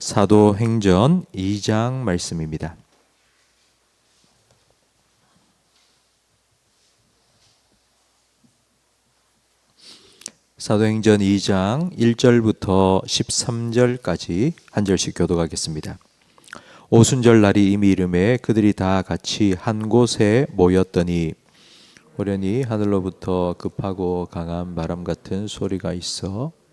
사도행전 2장 말씀입니다. 사도행전 2장 1절부터 13절까지 한 절씩 교독하겠습니다. 오순절 날이 이미 이름에 그들이 다 같이 한 곳에 모였더니 호련히 하늘로부터 급하고 강한 바람 같은 소리가 있어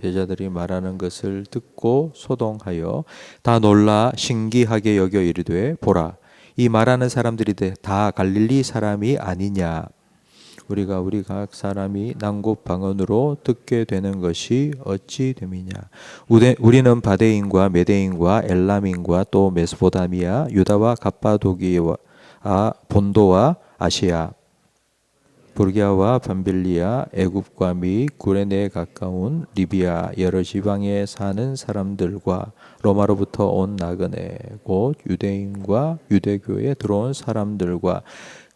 제자들이 말하는 것을 듣고 소동하여 다 놀라 신기하게 여겨 이르되 보라 이 말하는 사람들이 다 갈릴리 사람이 아니냐? 우리가 우리 각 사람이 난곳 방언으로 듣게 되는 것이 어찌 됨이냐? 우리는 바데인과 메데인과 엘람인과 또 메소포다미아 유다와 갑바도기와 아, 본도와 아시아 불기아와 밤빌리아, 애굽과 미, 구레네에 가까운 리비아 여러 지방에 사는 사람들과 로마로부터 온 나그네 곧 유대인과 유대교에 들어온 사람들과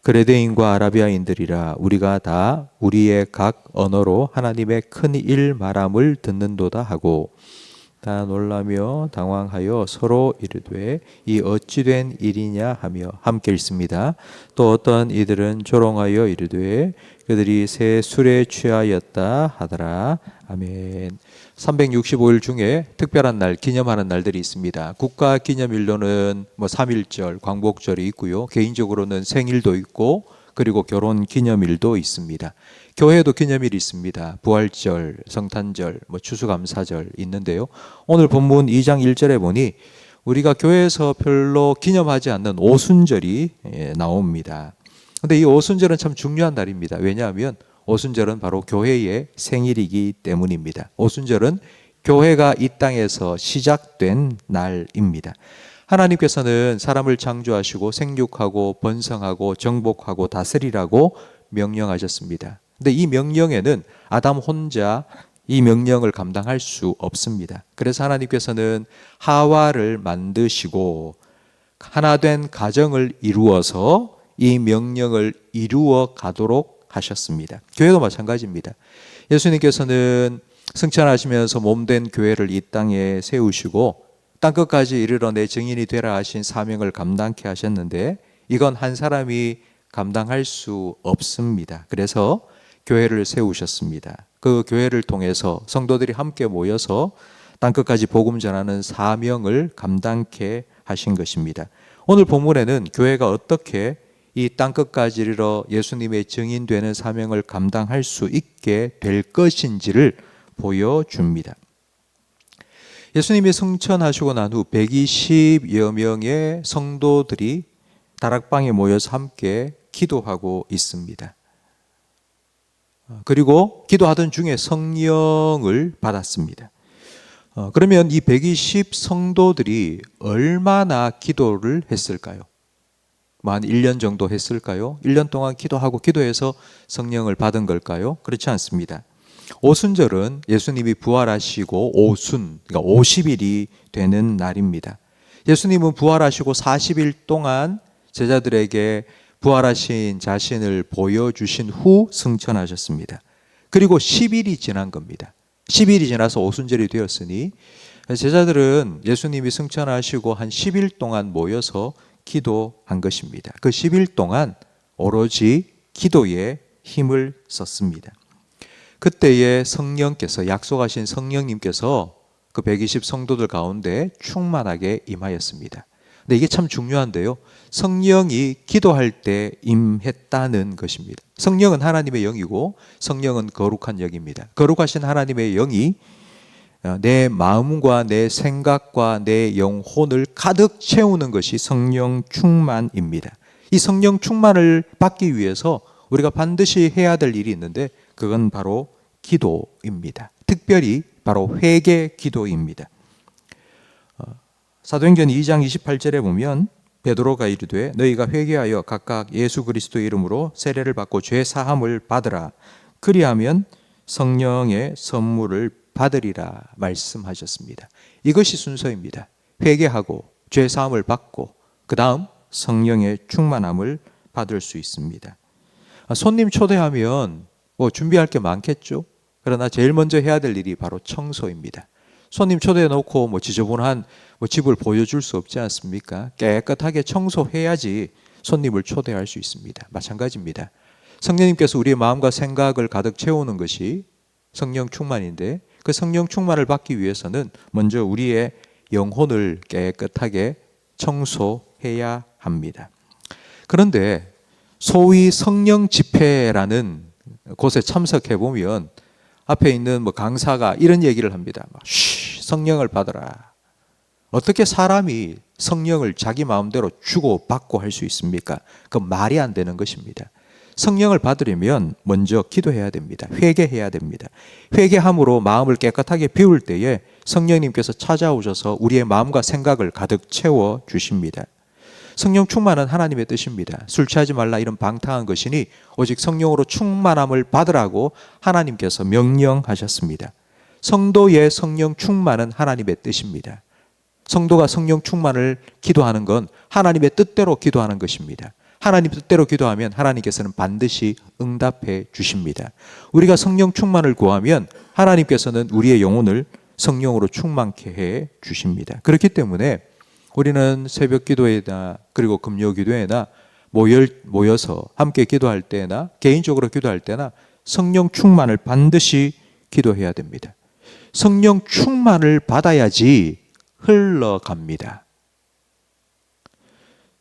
그레데인과 아라비아인들이라 우리가 다 우리의 각 언어로 하나님의 큰 일 말함을 듣는도다 하고 다 놀라며 당황하여 서로 이르되 이 어찌된 일이냐 하며 함께 읽습니다. 또 어떤 이들은 조롱하여 이르되 그들이 새 술에 취하였다 하더라. 아멘. 365일 중에 특별한 날 기념하는 날들이 있습니다. 국가 기념일로는 뭐 3일절, 광복절이 있고요. 개인적으로는 생일도 있고 그리고 결혼 기념일도 있습니다. 교회도 기념일이 있습니다. 부활절, 성탄절, 뭐 추수감사절 있는데요. 오늘 본문 2장 1절에 보니 우리가 교회에서 별로 기념하지 않는 오순절이 예, 나옵니다. 근데 이 오순절은 참 중요한 날입니다. 왜냐하면 오순절은 바로 교회의 생일이기 때문입니다. 오순절은 교회가 이 땅에서 시작된 날입니다. 하나님께서는 사람을 창조하시고 생육하고 번성하고 정복하고 다스리라고 명령하셨습니다. 근데 이 명령에는 아담 혼자 이 명령을 감당할 수 없습니다. 그래서 하나님께서는 하와를 만드시고 하나 된 가정을 이루어서 이 명령을 이루어 가도록 하셨습니다. 교회도 마찬가지입니다. 예수님께서는 승천하시면서 몸된 교회를 이 땅에 세우시고 땅 끝까지 이르러 내 증인이 되라 하신 사명을 감당케 하셨는데 이건 한 사람이 감당할 수 없습니다. 그래서 교회를 세우셨습니다. 그 교회를 통해서 성도들이 함께 모여서 땅끝까지 복음 전하는 사명을 감당케 하신 것입니다. 오늘 본문에는 교회가 어떻게 이 땅끝까지 이르러 예수님의 증인 되는 사명을 감당할 수 있게 될 것인지를 보여줍니다. 예수님이 승천하시고 난 후 120여 명의 성도들이 다락방에 모여서 함께 기도하고 있습니다. 그리고 기도하던 중에 성령을 받았습니다. 어, 그러면 이 120 성도들이 얼마나 기도를 했을까요? 만 1년 정도 했을까요? 1년 동안 기도하고 기도해서 성령을 받은 걸까요? 그렇지 않습니다. 오순절은 예수님이 부활하시고 오순, 그러니까 50일이 되는 날입니다. 예수님은 부활하시고 40일 동안 제자들에게 부활하신 자신을 보여주신 후 승천하셨습니다. 그리고 10일이 지난 겁니다. 10일이 지나서 오순절이 되었으니 제자들은 예수님이 승천하시고 한 10일 동안 모여서 기도한 것입니다. 그 10일 동안 오로지 기도에 힘을 썼습니다. 그때에 성령께서 약속하신 성령님께서 그 120 성도들 가운데 충만하게 임하였습니다. 근데 이게 참 중요한데요. 성령이 기도할 때 임했다는 것입니다. 성령은 하나님의 영이고 성령은 거룩한 영입니다. 거룩하신 하나님의 영이 어, 내 마음과 내 생각과 내 영혼을 가득 채우는 것이 성령 충만입니다. 이 성령 충만을 받기 위해서 우리가 반드시 해야 될 일이 있는데 그건 바로 기도입니다. 특별히 바로 회개 기도입니다. 어, 사도행전 2장 28절에 보면 베드로가 이르되 너희가 회개하여 각각 예수 그리스도 이름으로 세례를 받고 죄 사함을 받으라 그리하면 성령의 선물을 받으리라 말씀하셨습니다. 이것이 순서입니다. 회개하고 죄 사함을 받고 그다음 성령의 충만함을 받을 수 있습니다. 아, 손님 초대하면 뭐 준비할 게 많겠죠. 그러나 제일 먼저 해야 될 일이 바로 청소입니다. 손님 초대해 놓고 뭐 지저분한 뭐 집을 보여줄 수 없지 않습니까? 깨끗하게 청소해야지 손님을 초대할 수 있습니다. 마찬가지입니다. 성령님께서 우리의 마음과 생각을 가득 채우는 것이 성령 충만인데 그 성령 충만을 받기 위해서는 먼저 우리의 영혼을 깨끗하게 청소해야 합니다. 그런데 소위 성령 집회라는 곳에 참석해 보면 앞에 있는 뭐 강사가 이런 얘기를 합니다. 막, 쉬, 성령을 받아라. 어떻게 사람이 성령을 자기 마음대로 주고 받고 할 수 있습니까? 그 말이 안 되는 것입니다. 성령을 받으려면 먼저 기도해야 됩니다. 회개해야 됩니다. 회개함으로 마음을 깨끗하게 비울 때에 성령님께서 찾아오셔서 우리의 마음과 생각을 가득 채워 주십니다. 성령 충만은 하나님의 뜻입니다. 술 취하지 말라 이런 방탕한 것이니 오직 성령으로 충만함을 받으라고 하나님께서 명령하셨습니다. 성도의 성령 충만은 하나님의 뜻입니다. 성도가 성령 충만을 기도하는 건 하나님의 뜻대로 기도하는 것입니다. 하나님 뜻대로 기도하면 하나님께서는 반드시 응답해 주십니다. 우리가 성령 충만을 구하면 하나님께서는 우리의 영혼을 성령으로 충만케 해 주십니다. 그렇기 때문에 우리는 새벽 기도에나 그리고 금요 기도에나 모여, 모여서 함께 기도할 때나 개인적으로 기도할 때나 성령 충만을 반드시 기도해야 됩니다. 성령 충만을 받아야지 흘러갑니다.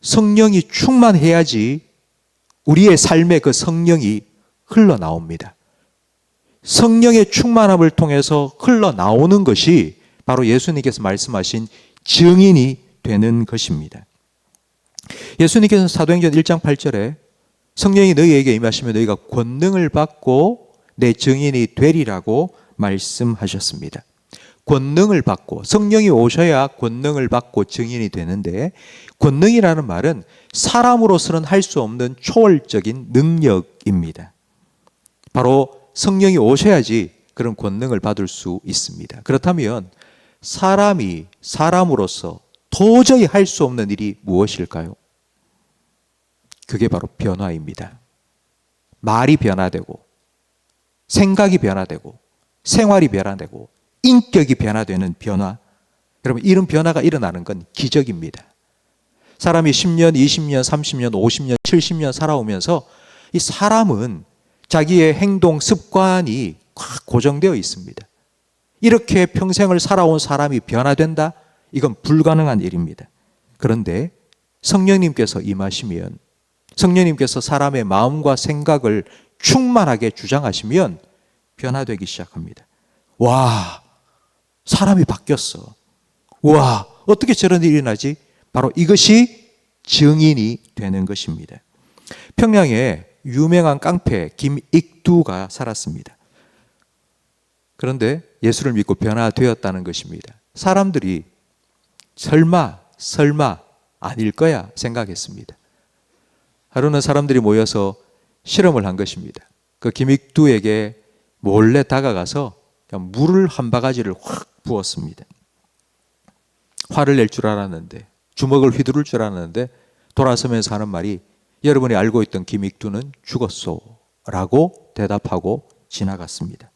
성령이 충만해야지 우리의 삶에 그 성령이 흘러나옵니다. 성령의 충만함을 통해서 흘러나오는 것이 바로 예수님께서 말씀하신 증인이 되는 것입니다. 예수님께서 사도행전 1장 8절에 성령이 너희에게 임하시면 너희가 권능을 받고 내 증인이 되리라고 말씀하셨습니다. 권능을 받고 성령이 오셔야 권능을 받고 증인이 되는데 권능이라는 말은 사람으로서는 할 수 없는 초월적인 능력입니다. 바로 성령이 오셔야지 그런 권능을 받을 수 있습니다. 그렇다면 사람이 사람으로서 도저히 할 수 없는 일이 무엇일까요? 그게 바로 변화입니다. 말이 변화되고, 생각이 변화되고, 생활이 변화되고, 인격이 변화되는 변화. 여러분, 이런 변화가 일어나는 건 기적입니다. 사람이 10년, 20년, 30년, 50년, 70년 살아오면서 이 사람은 자기의 행동 습관이 확 고정되어 있습니다. 이렇게 평생을 살아온 사람이 변화된다? 이건 불가능한 일입니다. 그런데 성령님께서 임하시면 성령님께서 사람의 마음과 생각을 충만하게 주장하시면 변화되기 시작합니다. 와, 사람이 바뀌었어. 와, 어떻게 저런 일이 나지? 바로 이것이 증인이 되는 것입니다. 평양에 유명한 깡패 김익두가 살았습니다. 그런데 예수를 믿고 변화되었다는 것입니다. 사람들이 설마, 설마 아닐 거야 생각했습니다. 하루는 사람들이 모여서 실험을 한 것입니다. 그 김익두에게 몰래 다가가서 물을 한 바가지를 확 부었습니다. 화를 낼 줄 알았는데 주먹을 휘두를 줄 알았는데 돌아서면서 하는 말이 여러분이 알고 있던 김익두는 죽었소 라고 대답하고 지나갔습니다.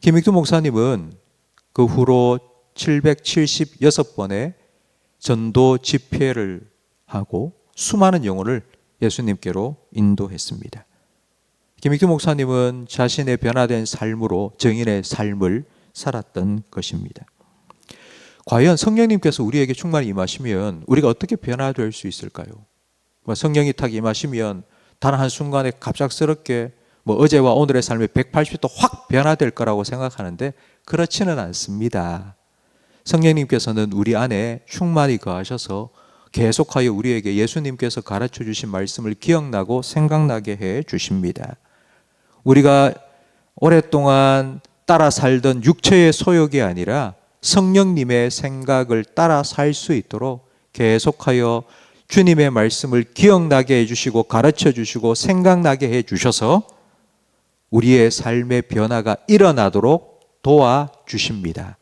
김익두 목사님은 그 후로 776번의 전도 집회를 하고 수많은 영혼을 예수님께로 인도했습니다. 김익두 목사님은 자신의 변화된 삶으로 정인의 삶을 살았던 것입니다. 과연 성령님께서 우리에게 충만히 임하시면 우리가 어떻게 변화될 수 있을까요? 뭐 성령이 탁 임하시면 단 한순간에 갑작스럽게 뭐 어제와 오늘의 삶이 180도 확 변화될 거라고 생각하는데 그렇지는 않습니다. 성령님께서는 우리 안에 충만히 거하셔서 계속하여 우리에게 예수님께서 가르쳐 주신 말씀을 기억나고 생각나게 해 주십니다. 우리가 오랫동안 따라 살던 육체의 소욕이 아니라 성령님의 생각을 따라 살 수 있도록 계속하여 주님의 말씀을 기억나게 해주시고 가르쳐 주시고 생각나게 해 주셔서 우리의 삶의 변화가 일어나도록 도와주십니다.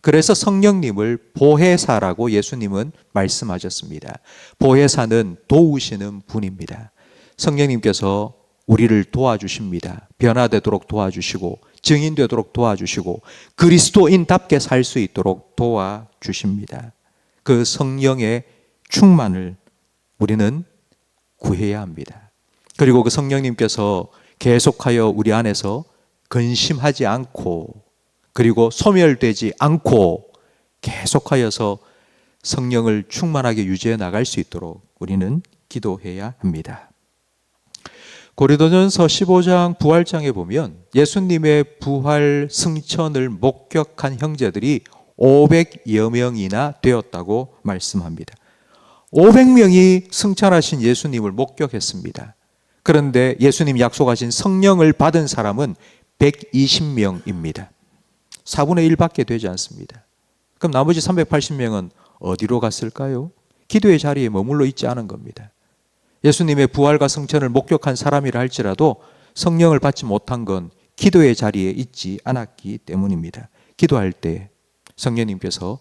그래서 성령님을 보혜사라고 예수님은 말씀하셨습니다. 보혜사는 도우시는 분입니다. 성령님께서 우리를 도와주십니다. 변화되도록 도와주시고 증인되도록 도와주시고 그리스도인답게 살 수 있도록 도와주십니다. 그 성령의 충만을 우리는 구해야 합니다. 그리고 그 성령님께서 계속하여 우리 안에서 근심하지 않고 그리고 소멸되지 않고 계속하여서 성령을 충만하게 유지해 나갈 수 있도록 우리는 기도해야 합니다. 고리도전서 15장 부활장에 보면 예수님의 부활 승천을 목격한 형제들이 500여 명이나 되었다고 말씀합니다. 500명이 승천하신 예수님을 목격했습니다. 그런데 예수님 약속하신 성령을 받은 사람은 120명입니다. 4분의 1밖에 되지 않습니다. 그럼 나머지 380명은 어디로 갔을까요? 기도의 자리에 머물러 있지 않은 겁니다. 예수님의 부활과 승천을 목격한 사람이라 할지라도 성령을 받지 못한 건 기도의 자리에 있지 않았기 때문입니다. 기도할 때 성령님께서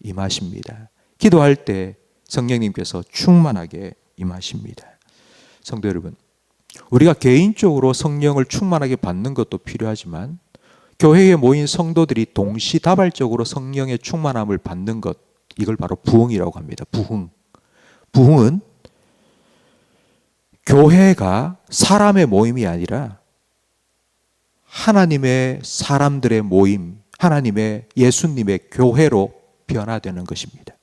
임하십니다. 기도할 때 성령님께서 충만하게 임하십니다. 성도 여러분, 우리가 개인적으로 성령을 충만하게 받는 것도 필요하지만 교회에 모인 성도들이 동시다발적으로 성령의 충만함을 받는 것 이걸 바로 부흥이라고 합니다. 부흥. 부흥은 교회가 사람의 모임이 아니라 하나님의 사람들의 모임, 하나님의 예수님의 교회로 변화되는 것입니다.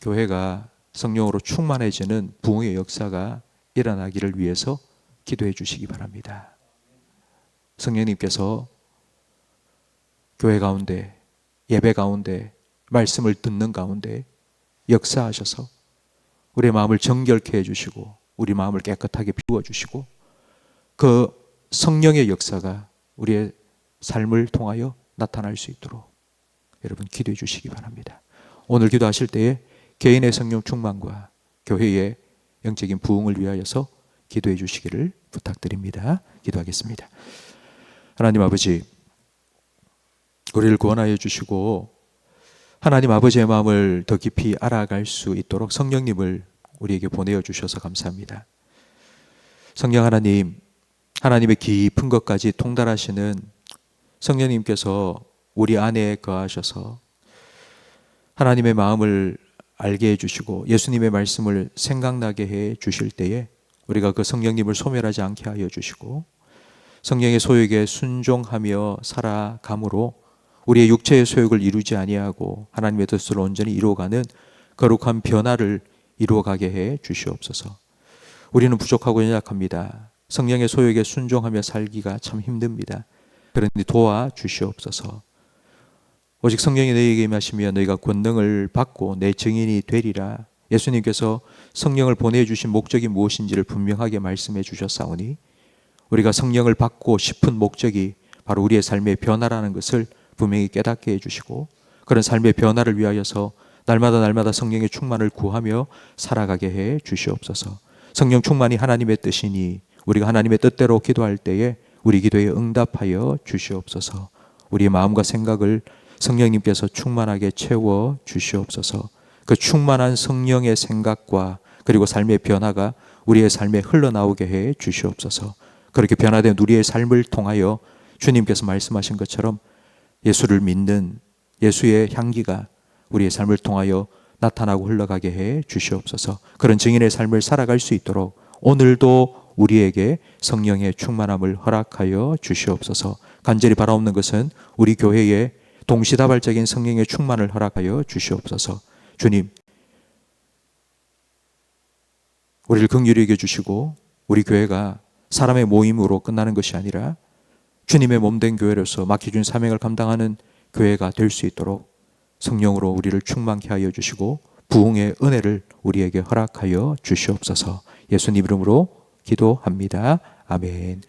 교회가 성령으로 충만해지는 부흥의 역사가 일어나기를 위해서 기도해 주시기 바랍니다. 성령님께서 교회 가운데, 예배 가운데, 말씀을 듣는 가운데 역사하셔서 우리의 마음을 정결케 해주시고 우리 마음을 깨끗하게 비워주시고 그 성령의 역사가 우리의 삶을 통하여 나타날 수 있도록 여러분 기도해 주시기 바랍니다. 오늘 기도하실 때에 개인의 성령 충만과 교회의 영적인 부흥을 위하여서 기도해 주시기를 부탁드립니다. 기도하겠습니다. 하나님 아버지, 우리를 구원하여 주시고 하나님 아버지의 마음을 더 깊이 알아갈 수 있도록 성령님을 우리에게 보내어 주셔서 감사합니다. 성령 하나님, 하나님의 깊은 것까지 통달하시는 성령님께서 우리 안에 거하셔서 하나님의 마음을 알게 해주시고 예수님의 말씀을 생각나게 해 주실 때에 우리가 그 성령님을 소멸하지 않게 하여 주시고 성령의 소욕에 순종하며 살아감으로 우리의 육체의 소욕을 이루지 아니하고 하나님의 뜻을 온전히 이루어가는 거룩한 변화를 이루어가게 해 주시옵소서. 우리는 부족하고 연약합니다. 성령의 소욕에 순종하며 살기가 참 힘듭니다. 그런데 도와 주시옵소서. 오직 성령이 너희에게 임하시며 너희가 권능을 받고 내 증인이 되리라. 예수님께서 성령을 보내주신 목적이 무엇인지를 분명하게 말씀해 주셨사오니 우리가 성령을 받고 싶은 목적이 바로 우리의 삶의 변화라는 것을 분명히 깨닫게 해주시고 그런 삶의 변화를 위하여서 날마다 날마다 성령의 충만을 구하며 살아가게 해 주시옵소서. 성령 충만이 하나님의 뜻이니 우리가 하나님의 뜻대로 기도할 때에 우리 기도에 응답하여 주시옵소서. 우리의 마음과 생각을 성령님께서 충만하게 채워 주시옵소서. 그 충만한 성령의 생각과 그리고 삶의 변화가 우리의 삶에 흘러나오게 해 주시옵소서. 그렇게 변화된 우리의 삶을 통하여 주님께서 말씀하신 것처럼 예수를 믿는 예수의 향기가 우리의 삶을 통하여 나타나고 흘러가게 해 주시옵소서. 그런 증인의 삶을 살아갈 수 있도록 오늘도 우리에게 성령의 충만함을 허락하여 주시옵소서. 간절히 바라옵는 것은 우리 교회에 동시다발적인 성령의 충만을 허락하여 주시옵소서. 주님, 우리를 긍휼히 여겨 주시고 우리 교회가 사람의 모임으로 끝나는 것이 아니라 주님의 몸된 교회로서 맡겨준 사명을 감당하는 교회가 될 수 있도록 성령으로 우리를 충만케 하여 주시고 부흥의 은혜를 우리에게 허락하여 주시옵소서. 예수님 이름으로 기도합니다. 아멘.